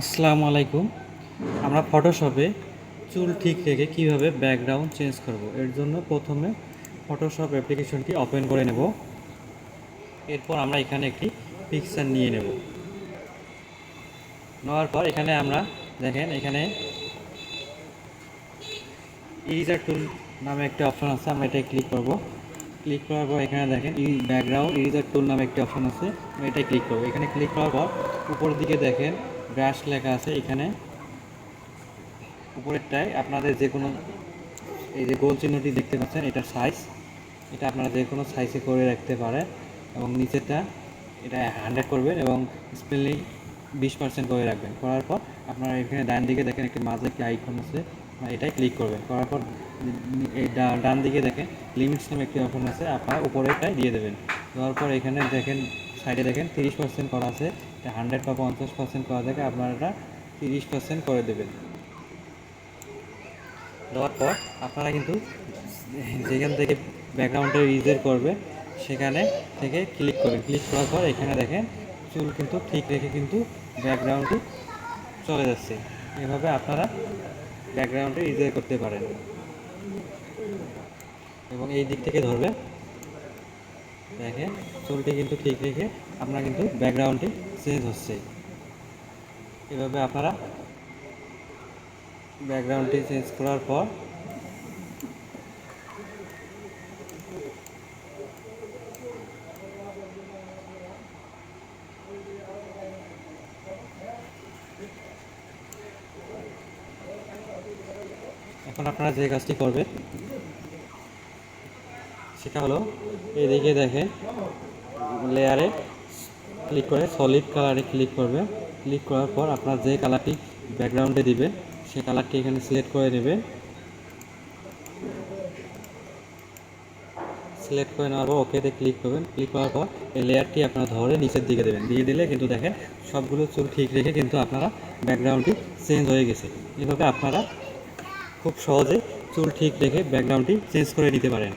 আসসালামু আলাইকুম। আমরা ফটোশপে চুল ঠিক রেখে কীভাবে ব্যাকগ্রাউন্ড চেঞ্জ করব? এর জন্য প্রথমে ফটোশপ অ্যাপ্লিকেশনটি ওপেন করে নেব। এরপর আমরা এখানে একটি পিকচার নিয়ে নেব। নেওয়ার পর এখানে আমরা দেখেন, এখানে ইরিজার টুল নামে একটা অপশন আছে, আমরা এটাই ক্লিক করব। ক্লিক করার পর এখানে দেখেন ই ব্যাকগ্রাউন্ড ইরিজার টুল নামে একটি অপশন আছে, আমরা এটাই ক্লিক করব। এখানে ক্লিক করার পর উপরের দিকে দেখেন ব্রাশ লেখা আছে এখানে। উপরেরটায় আপনাদের যে কোনো এই যে গোল চিহ্নটি দেখতে পাচ্ছেন এটার সাইজ এটা আপনারা যে কোনো সাইজে করে রাখতে পারে এবং নিচেরটা এটা হান্ড্রেড করবেন এবং স্পেলিং বিশ পার্সেন্ট করে রাখবেন। করার পর আপনারা এখানে ডান দিকে দেখেন একটি মাঝে একটি আইকন আছে এটাই ক্লিক করবেন। করার পর এই ডান দিকে দেখেন লিমিটস নামে একটি অপশন আছে, আপনারা উপরেরটাই দিয়ে দেবেন। দেওয়ার পর এখানে দেখেন সাইডে দেখেন তিরিশ পার্সেন্ট করা আছে হান্ড্রেড বা পঞ্চাশ পার্সেন্ট করা থাকে আপনারা এটা তিরিশ পার্সেন্ট করে দেবেন। দেওয়ার পর আপনারা কিন্তু যেখান থেকে ব্যাকগ্রাউন্ডে ইউজের করবে, সেখানে থেকে ক্লিক করবেন। ক্লিক করার পর এখানে দেখেন চুল কিন্তু ঠিক রেখে কিন্তু ব্যাকগ্রাউন্ডটি চলে যাচ্ছে। এভাবে আপনারা ব্যাকগ্রাউন্ডে ইউজের করতে পারেন। এবং এই দিক থেকে ধরবে দেখেন চুলটি কিন্তু ঠিক রেখে আপনার কিন্তু ব্যাকগ্রাউন্ডটি চেঞ্জ হচ্ছে। এভাবে আপনারা ব্যাকগ্রাউন্ডটি চেঞ্জ করার পর এখন আপনারা যে কাজটি করবেন সেটা হলো এদিকে দেখে লেয়ারে ক্লিক করে সলিড কালারে ক্লিক করবে। ক্লিক করার পর আপনার যে কালারটি ব্যাকগ্রাউন্ডে দিবে, সে কালারটি এখানে সিলেক্ট করে নেবে। সিলেক্ট করে নেওয়ার পর ওকেতে ক্লিক করবেন। ক্লিক করার পর এই লেয়ারটি আপনারা ধরে নিচের দিকে দেবেন। দিয়ে দিলে কিন্তু দেখেন সবগুলো চুল ঠিক রেখে কিন্তু আপনারা ব্যাকগ্রাউন্ডটি চেঞ্জ হয়ে গেছে। এভাবে আপনারা খুব সহজে চুল ঠিক রেখে ব্যাকগ্রাউন্ডটি চেঞ্জ করে নিতে পারেন।